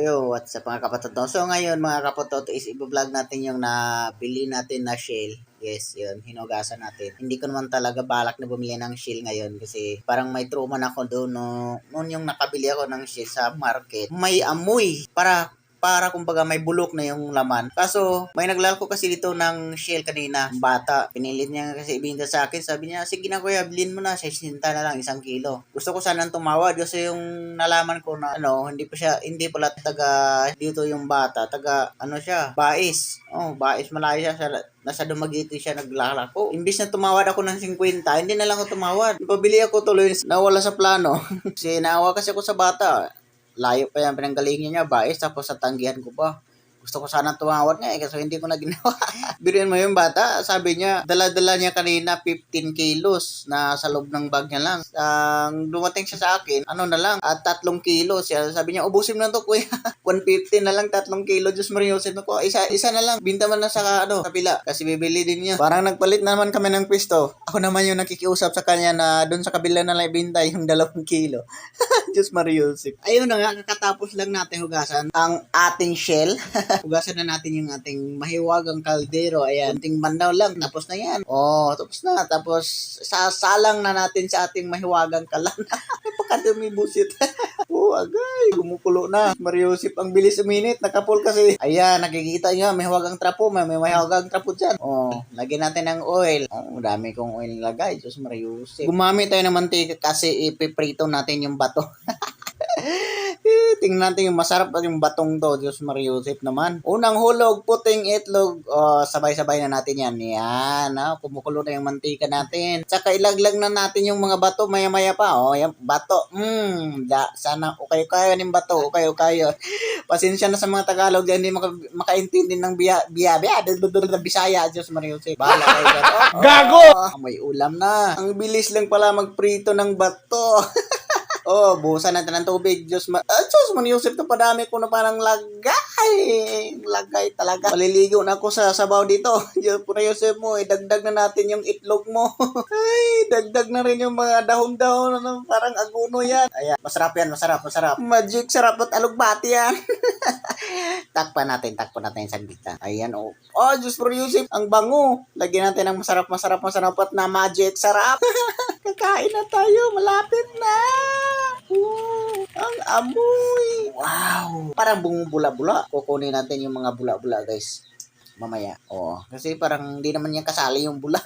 Yo, what's up mga kapatoto? So ngayon mga kapatoto is i-vlog natin yung nabili natin na shell. Yes, yun, hinugasan natin. Hindi ko naman talaga balak na bumili ng shell ngayon kasi parang may trauma na ako doon no, noon yung nakabili ako ng shell sa market. May amoy para para kumbaga may bulok na yung laman. Kaso, may naglalako kasi dito ng shell kanina, bata. Pinilit niya kasi ibinta sa akin. Sabi niya, sige na kuya, bilhin mo na. 60 na lang, isang kilo. Gusto ko sanang tumawad kasi yung nalaman ko na, ano, hindi pa siya, hindi pala taga dito yung bata. Taga, ano siya, bais. Oh, bais malayo siya. Sa, nasa Dumaguete siya naglalako. Imbis na tumawad ako ng 50, hindi na lang ako tumawad. Pabili ako tuloy, nawala sa plano. kasi naawa kasi ako sa bata layo pa yan pinanggalingan niya bais tapos sa tanggihan ko pa gusto ko sana tumawad niya eh kasi hindi ko na ginawa. Biruin mo yung bata, sabi niya, dala-dala niya kanina 15 kilos na sa loob ng bag niya lang. Ang dumating siya sa akin, ano na lang, at tatlong kilos. Siya, sabi niya, ubusin na to kuya. 150 na lang, tatlong kilo. Diyos Mario, sabi ko, isa, isa na lang, binta man na sa ano, kabila. Kasi bibili din niya. Parang nagpalit naman kami ng pwesto. Ako naman yung nakikiusap sa kanya na doon sa kabila na lang ibinta yung dalawang kilo. Diyos Mario, Ayun na nga, kakatapos lang natin hugasan ang ating shell. Hugasan na natin yung ating mahiwagang kaldero. Ayan, ating bandaw lang. Tapos na yan. Oh, tapos na. Tapos, sasalang na natin sa ating mahiwagang kalan. Napakadumi busit. oh, agay. Gumukulo na. Mariusip, ang bilis uminit. Nakapul kasi. Ayan, nakikita nyo. May hiwagang trapo. May, may mahiwagang trapo dyan. Oh, lagyan natin ng oil. Oh, dami kong oil nilagay. Diyos Mariusip. Gumamit tayo ng mantika kasi ipiprito natin yung bato. Eh, tingnan natin yung masarap at yung batong to. Diyos Mariusip naman. Unang hulog, puting itlog. Oh, sabay-sabay na natin yan. Yan. Ah, kumukulo na yung mantika natin. Tsaka ilaglag na natin yung mga bato maya-maya pa. Oh, yan, bato. Hmm, da, sana okay kayo ng bato. Okay, kayo. Pasensya na sa mga Tagalog hindi maka, makaintindi ng biya, biya, biya, bisaya. Diyos Mariusip. Bahala kayo. Oh, Gago! oh, may ulam na. Ang bilis lang pala magprito ng bato. Oh, buhusan natin ng tubig. Diyos ma... Ah, Diyos man, ito padami ko na parang lagay. Lagay talaga. Maliligo na ako sa sabaw dito. Diyos po na, mo, idagdag na natin yung itlog mo. Ay, dagdag na rin yung mga dahon-dahon. Ano, parang aguno yan. Ayan, masarap yan, masarap, masarap. Magic, sarap at alugbati yan. takpan natin, takpan natin sa gitna. Ayan, oh. Oh, Diyos po, ang bango. Lagyan natin ng masarap, masarap, masarap at na magic, sarap. Kakain na tayo, malapit na. Ooh, ang amoy. Wow. Parang bumubula-bula. Kukunin natin yung mga bula-bula, guys. Mamaya. Oo. Kasi parang hindi naman yan kasali yung bula.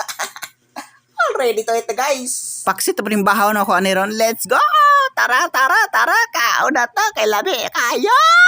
Already to ito, guys. Paksit pa rin bahaw na ako, Aniron. Let's go! Tara, tara, tara. Kao na to. Kay labi. Kayo!